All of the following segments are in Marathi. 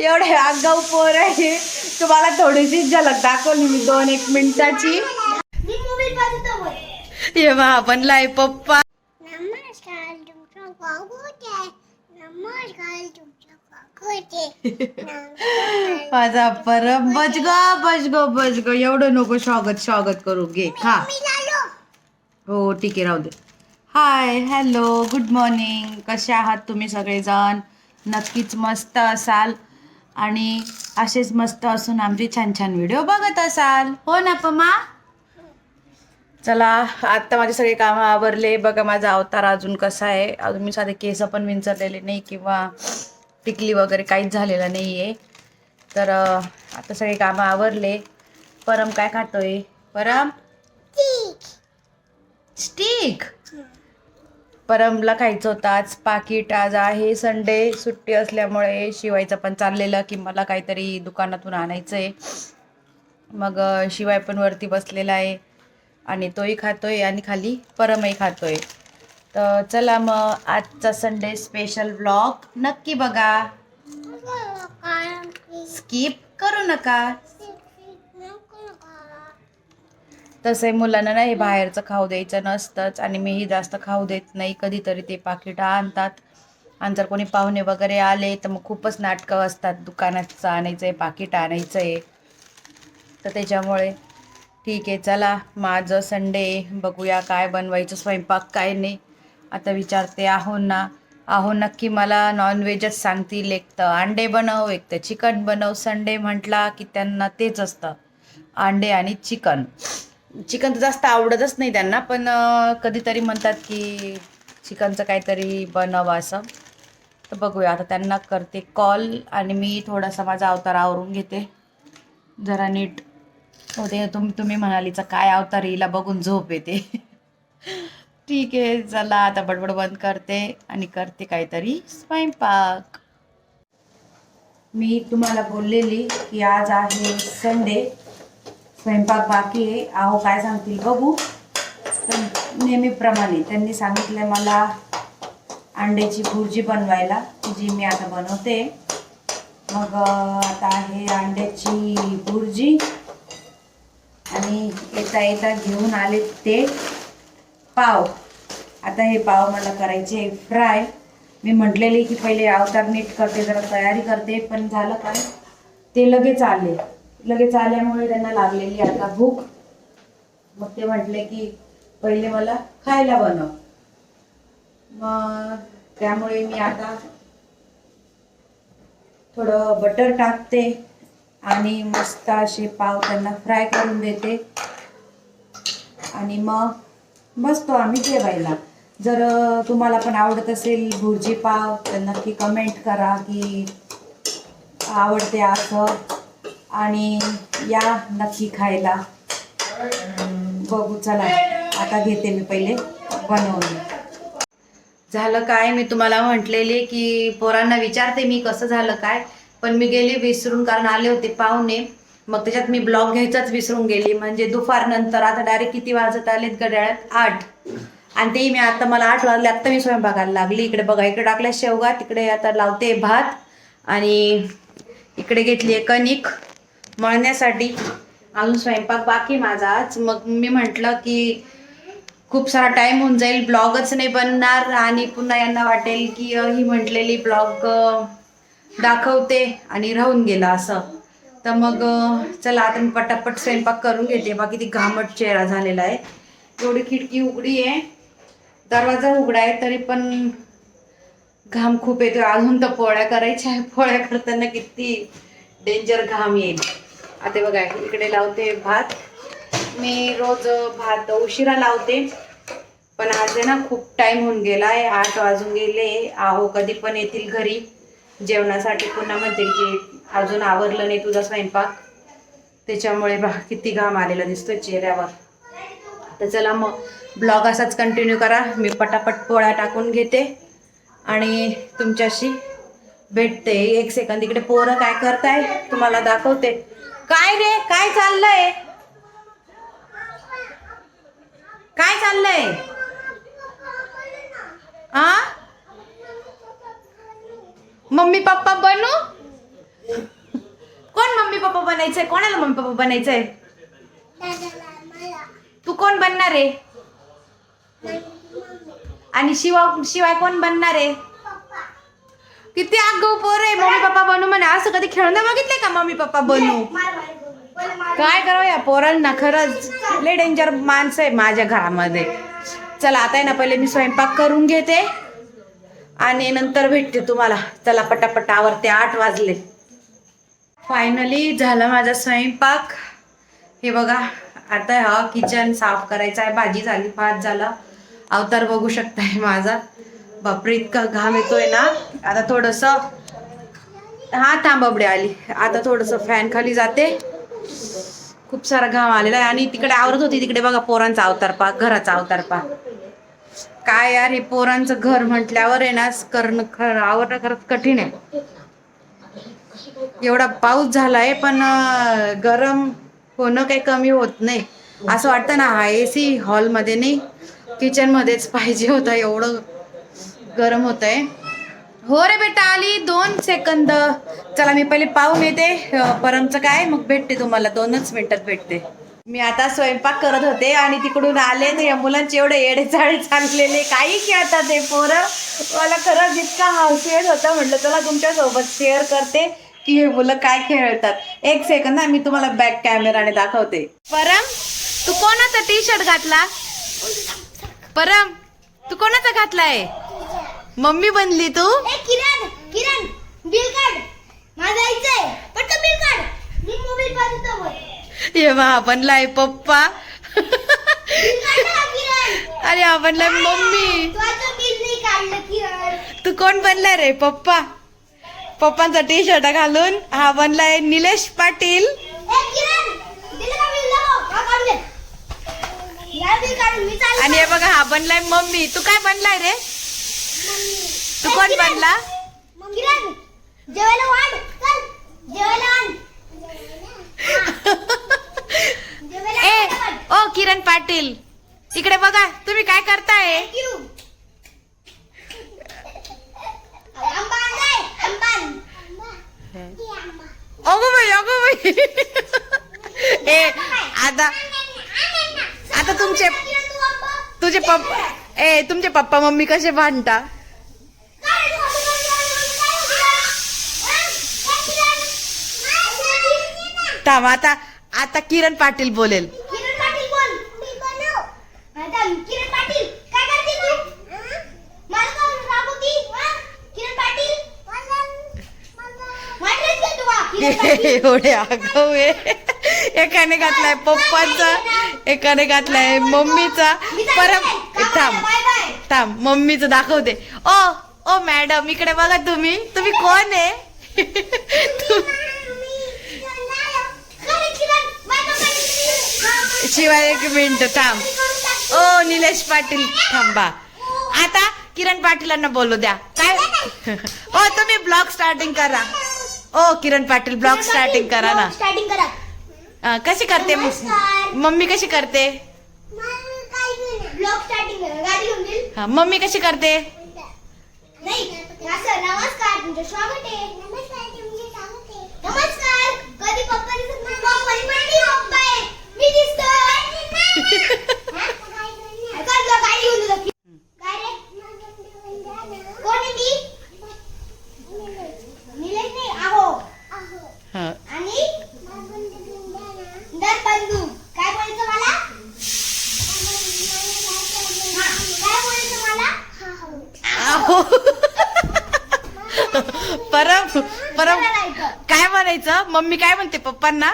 एवढे आगाऊ पोर आहे. तुम्हाला थोडीशी झलक दाखवली मी दोन एक मिनिटाची. मी मोबाईल पाहतो बोल हे बा बनलाय पप्पा माझा परम बज ग बज ग ग एवढं नको स्वागत स्वागत करू. घे खा. झालो. हो ठीक आहे राहू दे. हाय हॅलो गुड मॉर्निंग कसे आहात तुम्ही सगळेजण? नक्कीच मस्त असाल. आणि असेच मस्त असून आमचे छान छान व्हिडिओ बघत असाल. हो ना पमा? चला आत्ता माझे सगळे कामं आवरले. बघा माझा अवतार अजून कसा आहे. अजून मी साधे केस पण विंचरलेले नाही किंवा टिकली वगैरे काहीच झालेलं नाही आहे तर आता सगळे कामं आवरले. परम काय खातोय? परम? ठीक स्टिक? परमला खायचं होतं. आज पाकिट आज आहे संडे सुट्टी असल्यामुळे शिवायचं पण चाललेलं की मला काहीतरी दुकानातून आणायचं आहे मग शिवाय पण वरती बसलेला आहे आणि तोही खातोय आणि खाली परमही खातोय. तर चला मग आजचा संडे स्पेशल ब्लॉग नक्की बघा. स्किप करू नका. तसंही मुलांना नाही बाहेरचं खाऊ द्यायचं नसतंच आणि मीही जास्त खाऊ देत नाही कधीतरी ते पाकिटं आणतात. आणि जर कोणी पाहुणे वगैरे आले तर मग खूपच नाटकं असतात दुकानाचं आणायचं आहे पाकिट आणायचं आहे तर त्याच्यामुळे ठीक आहे चला माझं संडे बघूया काय बनवायचं स्वयंपाक काय नाही. आता विचारते आहो ना आहो नक्की मला नॉनव्हेजच सांगतील एक तर अंडे बनव एक तर चिकन बनव. संडे म्हटला की त्यांना तेच असतं अंडे आणि चिकन. चिकन तर जास्त आवडतच नाही त्यांना पण कधीतरी म्हणतात की चिकनचं काहीतरी बनव असं. तर बघूया आता त्यांना करते कॉल आणि मी थोडासा माझा अवतार आवरून घेते. जरा नीट होते. तुम तुम्ही म्हणालीचा काय अवतार हिला बघून झोप येते. ठीक आहे चला आता बडबड बंद करते आणि करते काहीतरी स्वयंपाक. मी तुम्हाला बोललेली की आज आहे संडे. स्वयंपाक बाकी आहे. आहो काय सांगतील बघू. पण नेहमीप्रमाणे त्यांनी सांगितलं मला अंड्याची भुर्जी बनवायला जी मी आता बनवते. मग आता आहे अंड्याची भुर्जी. आणि येता येता घेऊन आले ते पाव. आता हे पाव मला करायचे फ्राय. मी म्हटलेले की पहिले अवतार नीट करते जरा तयारी करते पण झालं काय? ते लगेच आले. लगेच आल्यामुळे त्यांना लागलेली आता भूक. मग ते म्हटले की पहिले मला खायला बनव. मग त्यामुळे मी आता थोडं बटर टाकते आणि मस्त असे पाव त्यांना फ्राय करून देते. आणि मग बसतो आम्ही जेवायला. जर तुम्हाला पण आवडत असेल भुर्जी पाव तर नक्की कमेंट करा की आवडते असं. आणि या नक्की खायला. बघू चला. आता घेते मी पहिले बनवून. झालं काय? मी तुम्हाला म्हटलेले की पोरांना विचारते मी कसं झालं काय. पण मी गेले विसरून कारण आले होते पाहुणे. मग त्याच्यात मी ब्लॉग घ्यायचाच विसरून गेली. म्हणजे दुपारनंतर आता डायरेक्ट किती वाजत आलेत गड्याळ्यात? आठ. आणि तेही मी आता मला आठ वाजले आत्ता मी स्वयंपाकाला लागली. इकडे बघा इकडे टाकल्या शेवगा तिकडे आता लावते भात. आणि इकडे घेतली आहे कणिक. मळण्यासाठी अजून स्वयंपाक बाकी माझाच मग मी म्हटलं की खूप सारा टाइम होऊन जाईल ब्लॉगच नाही बनणार आणि पुन्हा यांना वाटेल की ही म्हटलेली ब्लॉग दाखवते आणि राहून गेला असं. तर मग चला आता मी पटापट स्वयंपाक करून घेते. बाकी ती घामट चेहरा झालेला आहे. एवढी खिडकी उघडी आहे. दरवाजा उघडा आहे तरी पण घाम खूप येतो अजून तर पोळ्या करायच्या आहे. पोळ्या करताना किती डेंजर घाम येईल. आता बघा इकडे लावते भात. मी रोज भात उशिरा लावते. पण आज आहे ना खूप टाईम होऊन गेला आहे आठ वाजून गेले. आहो कधी पण येतील घरी. जेवणासाठी पुन्हा म्हणतील की अजून आवरलं नाही तुझा स्वयंपाक. त्याच्यामुळे बा किती घाम आलेला दिसतोय चेहऱ्यावर. तर चला मग ब्लॉग असाच कंटिन्यू करा. मी पटापट पोळ्या टाकून घेते. आणि तुमच्याशी भेटते. एक सेकंद इकडे पोरं काय करताय? तुम्हाला दाखवते. काय रे? काय चाललंय? काय चाललंय? आ? मम्मी पप्पा बनू? कोण मम्मी पप्पा बनायचंय? कोणाला मम्मी पप्पा बनायचंय? तू कोण बनणार आहे? आणि शिवा शिवाय कोण बनणार आहे? किती आगाऊ पोर आहे. मम्मी पप्पा बनू म्हणे. असं कधी खेळणं बघितलंय का मम्मी पप्पा बनू? काय करावं या पोरांना? खरंच लय डेंजर माणसं आहे माझ्या घरामध्ये. चला आता आहे ना पहिले मी स्वयंपाक करून घेते. आणि नंतर भेटते तुम्हाला. चला पटापट आवरते. आठ वाजले. फायनली झाला माझा स्वयंपाक. हे बघा आता हा किचन साफ करायचा आहे. भाजी झाली भात झाला. अवतार बघू शकताय माझा. बापरे इतका घाम येतोय ना. आता थोडस हा थांबबडे आली. आता थोडस फॅन खाली जाते. खूप सारा घाम आलेला आहे आणि तिकडे आवरत होती. तिकडे बघा पोरांचा अवतार पा घराचा अवतार पा काय यार हे पोरांचं घर म्हटल्यावर आहे ना करणं खरं आवरणं खरंच कठीण आहे. एवढा पाऊस झालाय पण गरम होणं काही कमी होत नाही. असं वाटतं ना हा ए सी हॉलमध्ये नाही किचनमध्येच पाहिजे होतं एवढं. गरम होत आहे हो रे बेटा आली. दोन सेकंद. चला मी पहिले पाहून येते. परमचं काय? मग भेटते तुम्हाला. दोनच मिनिटात भेटते. मी आता स्वयंपाक करत होते आणि तिकडून आले तर या मुलांचे एवढे येडे चाळे चाललेले. काही खेळतात ते पोरं. मला खरंच इतका हसू येत होता. म्हटलं चला तुमच्यासोबत शेअर करते की हे मुलं काय खेळतात. एक सेकंद ना मी तुम्हाला बॅक कॅमेराने दाखवते. परम तू कोणाचा टी शर्ट घातला? परम तू कोणाचा घातलाय? मम्मी बनली तू? किरण किरण बिल काढ. माझं जायचंय पटकन बिल काढ. मी मोबाईल पाहतो बोल हे बा बनलाय पप्पा. अरे हा बनलाय मम्मी. तू कोण बनलाय रे पप्पा? पप्पांचा टी शर्ट घालून हा बनलाय निलेश पाटील ए किरण दिलं का बिल लाव हा काढ दे या बिल काढून मी चाललो आणि हे बघा हा बनलाय मम्मी. तू काय बनलाय रे? तू कोण बनला? ए. ओ किरण पाटील. इकडे बघा तुम्ही काय करताय. अगो बाई अगो बाई. ए आता आता तुमचे तुझे पप्पा ए तुमचे पप्पा मम्मी कसे भांडता? थांब आता आता किरण पाटील बोलेल. हा? एवढे आगाऊ एकाने घातलाय पप्पाचा. एकाने घातलाय. मम्मीचा मी परत चालले. थांब. थांब मम्मीचं दाखवते. ओ ओ मॅडम इकडे बघा तुम्ही. तुम्ही कोण आहे? शिवाय एक मिनिट थांब. ओ निलेश पाटील थांबा आता किरण पाटीलांना बोलू द्या. काय? ओ तुम्ही ब्लॉग स्टार्टिंग करा. ओ किरण पाटील ब्लॉग स्टार्टिंग करा ना. स्टार्टिंग करा. अं, कशी करते नमस्कार. मम्मी कशी करते? ब्लॉग स्टार्टिंग करा गाडी घेऊन देईल हा, मम्मी कशी करते? नाही असं नमस्कार तुमचं स्वागत आहे नमस्कार तुमचे स्वागत आहे नमस्कार कधी पप्पा दिसत नाही पप्पा नाही पप्पा आहे मी दिसतो कर जा गाडी घेऊन जा काय रे कोण आहे ती निलेश नाही आहो हा. आणि दर बंधू काय बोलायचं मला हा, काय बोलायचं मला आहो. परम परम काय म्हणायचं मम्मी काय म्हणते पप्पांना?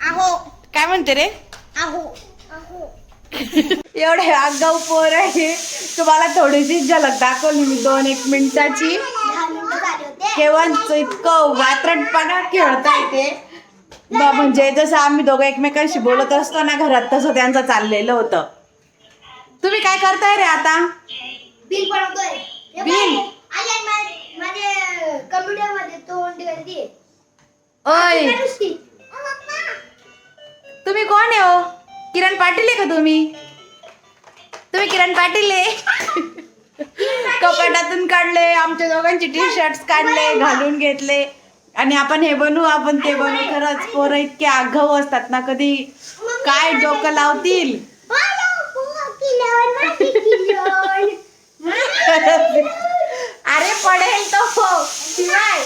आहो. काय म्हणते रे? आहो. आहो एवढे आगाऊ पोर आहे. तुम्हाला थोडीशी झलक दाखवली मी दोन एक मिनिटाची. केव्हाच इतकं वात्रटपणा खेळताय ते ब- म्हणजे जसं आम्ही दोघं एकमेकांशी बोलत असतो ना घरात तसं त्यांचं चाललेलं होतं. तुम्ही काय करताय रे आता? बिल बनवतोय बिल? माझे कम्प्युटरमध्ये तोंड ओय. तुम्ही कोण आहे हो? किरण पाटील आहे का तुम्ही? तुम्ही किरण पाटील आहे? कपाटातून काढले आमच्या दोघांचे टी शर्ट काढले घालून घेतले. आणि आपण हे बनवू आपण ते बनवू. खरंच पोरं इतके आघाऊ असतात ना कधी. काय डोकं लावतील? अरे पडेल तो. शिवाय.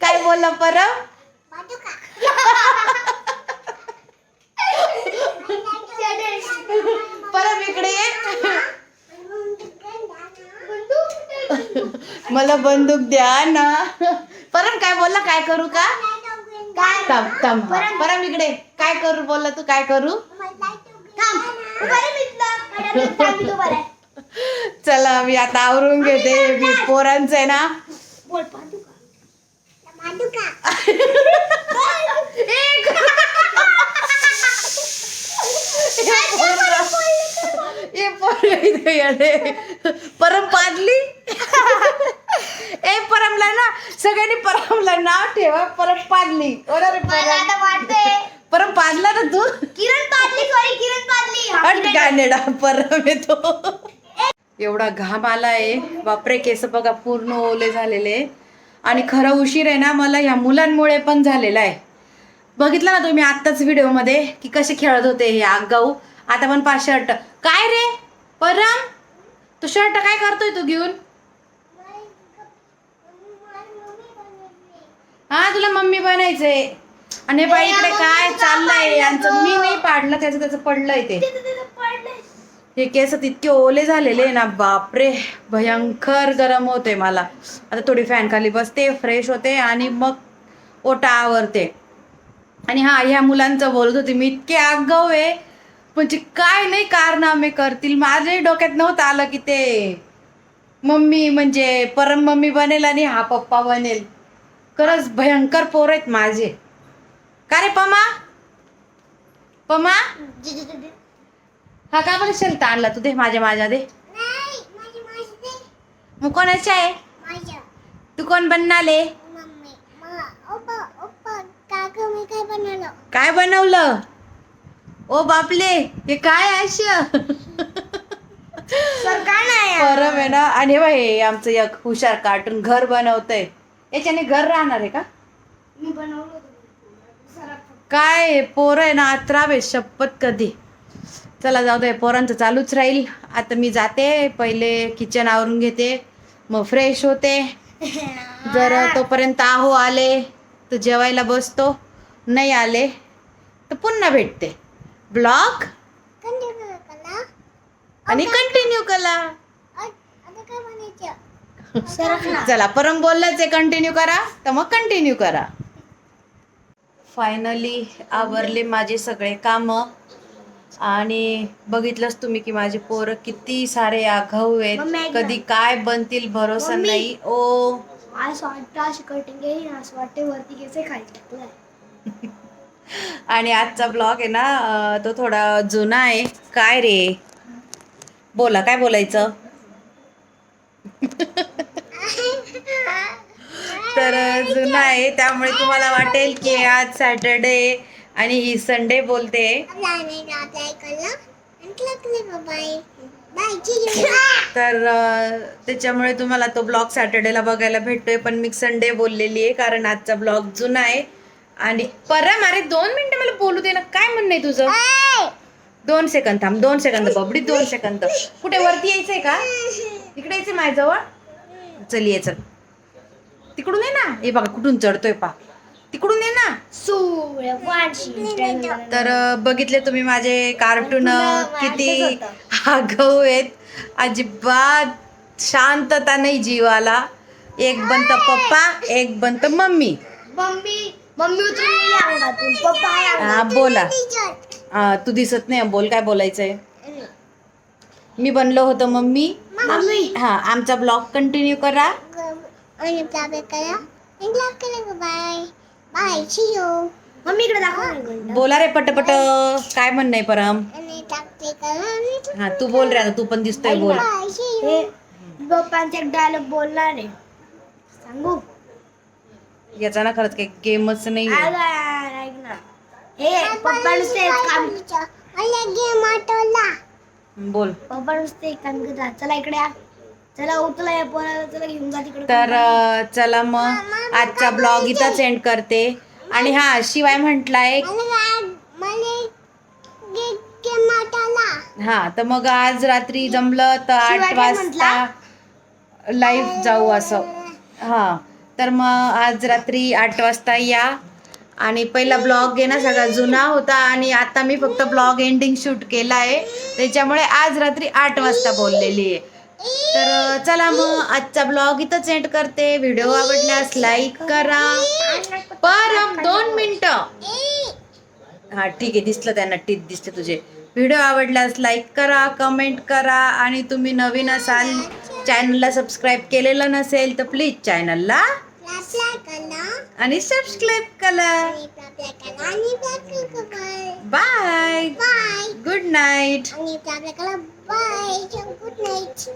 काय बोलला परत परत इकडे मला बंदूक द्या ना. परम काय बोलला? काय करू का? थांब थांब. परम इकडे. काय करू? बोलला तू काय करू? चला मी आता आवरून घेते. मी पोरांचं आहे ना. परम पाडली ए परमला ना सगळ्यांनी परमला नाव ठेवा. परम पाडली परम. आता वाटतंय परम पाडला ना तू? किरण पाडली सॉरी किरण पाडली. हट गानेडा परम येतो एवढा घाम आलाय. बापरे केस बघा पूर्ण ओले झालेले. आणि खरं उशीर आहे ना मला ह्या मुलांमुळे पण झालेला आहे. बघितलं ना तुम्ही आत्ताच व्हिडिओमध्ये की कसे खेळत होते हे आगाऊ आता पण पाच शर्ट काय रे? परम? तू शर्ट काय करतोय तू घेऊन? हा तुला मम्मी बनायचंय. आणि बाई इकडे काय चाललंय यांचं? मी नाही पाडलं त्याचं त्याचं पडलंय ते. हे केस तितके ओले झालेले ना बापरे! भयंकर गरम होते मला. आता थोडी फॅन खाली बसते फ्रेश होते आणि मग ओटा आवरते. आणि हा ह्या मुलांचं बोलत होते मी इतके आगाऊ आहे. म्हणजे काय नाही कारनामे करतील. माझ्याही डोक्यात नव्हतं आलं की ते. मम्मी म्हणजे परम मम्मी बनेल आणि हा पप्पा बनेल. खरंच भयंकर पोर आहेत माझे. का रे पमा? पमा? हा का बरं शेलता आणला तू? दे माझ्या माझ्या दे. मग कोणाचे आहे? तू कोण बनणाले काय बनवलं? ओ बापले हे काय आश परम आहे? ना आणि बा हे आमचं एक हुशार कार्टून घर बनवतंय. याच्याने घर राहणार आहे का? मी बनवलं काय हे पोरं आहे ना अत्राव शपथ कधी? चला जाऊ दे पोरांचं चालूच राहील. आता मी जाते पहिले किचन आवरून घेते मग फ्रेश होते. जर तोपर्यंत आहो आले तर जेवायला बसतो. नाही आले तर पुन्हा भेटते. ब्लॉग आणि कंटिन्यू करा. चला परम बोललाच आहे कंटिन्यू करा तर मग कंटिन्यू करा. फायनली आवरले माझे सगळे कामं. आणि बघितलंच तुम्ही की माझे पोरं किती सारे आघाऊ आहेत. कधी काय बनतील भरोसा. नाही. ओ. आणि आजचा ब्लॉग आहे ना तो थोडा जुना आहे. काय रे? बोला काय बोलायचं? तर जुनं आहे त्यामुळे तुम्हाला वाटेल की आज सॅटरडे आणि ही संडे बोलते. तर त्याच्यामुळे तुम्हाला तो ब्लॉग सॅटर्डेला बघायला भेटतोय. पण मी संडे बोललेली आहे कारण आजचा ब्लॉग जुना आहे. आणि परम अरे दोन मिनिटं मला बोलू दे ना. काय म्हणणं आहे तुझं? दोन सेकंद थांब दोन सेकंद बबडी दोन सेकंद. कुठे वरती यायचंय का? इकडे यायचंय माझ्याजवळ? चल ये चल. तिकडून ये ना. हे बघा कुठून चढतोय पा तिकडून ये ना. तर बघितले तुम्ही माझे कार्टून किती आगाऊ आहेत. अजिबात शांतता नाही जीवाला. एक बनत पप्पा एक बनत मम्मी. हा. बोला. हा, तू दिसत नाही. बोल काय बोलायचंय? मी बनलो होतो मम्मी. हा आमचा ब्लॉग कंटिन्यू करा. मम्मी इकडे दाखव ना एक मिनिट. बोला रे पटपट. काय म्हणणं आहे परम? हा तू बोल रे आता तू पण दिसतोय बोल. हे पप्पांचा एक डायलॉग बोलणार आहे सांगू? याचा ना खरंच काही गेमच नाही ऐक ना. हे पप्पा नुसते एक काम बोल. पप्पा नुसते एक काम करतात. चला इकडे या. चला उचला या पोराला चला घेऊन जा तिकडे. तर अ, चला मग आजचा ब्लॉग इथं. एंड करते. आणि हा शिवाय म्हटलाय हा तर मग आज रात्री जमलं तर शिवाय आठ काय वाजता लाईव्ह जाऊ असं. हा तर मग आज रात्री आठ वाजता या. आणि पहिला ब्लॉग आहे ना सगळा जुना होता आणि आता मी फक्त ब्लॉग एंडिंग शूट केला आहे त्याच्यामुळे आज रात्री आठ वाजता बोललेली आहे. तर चला मग आजचा ब्लॉग इथंच एंड करते. व्हिडिओ आवडल्यास लाईक करा. परम दोन मिनिटं. हा ठीक आहे दिसलं त्यांना टीत दिसते तुझे. व्हिडिओ आवडल्यास लाईक करा कमेंट करा. आणि तुम्ही नवीन असाल चॅनलला सबस्क्राईब केलेलं नसेल तर प्लीज चॅनलला आणि सबस्क्राईब करा. Bye good night good night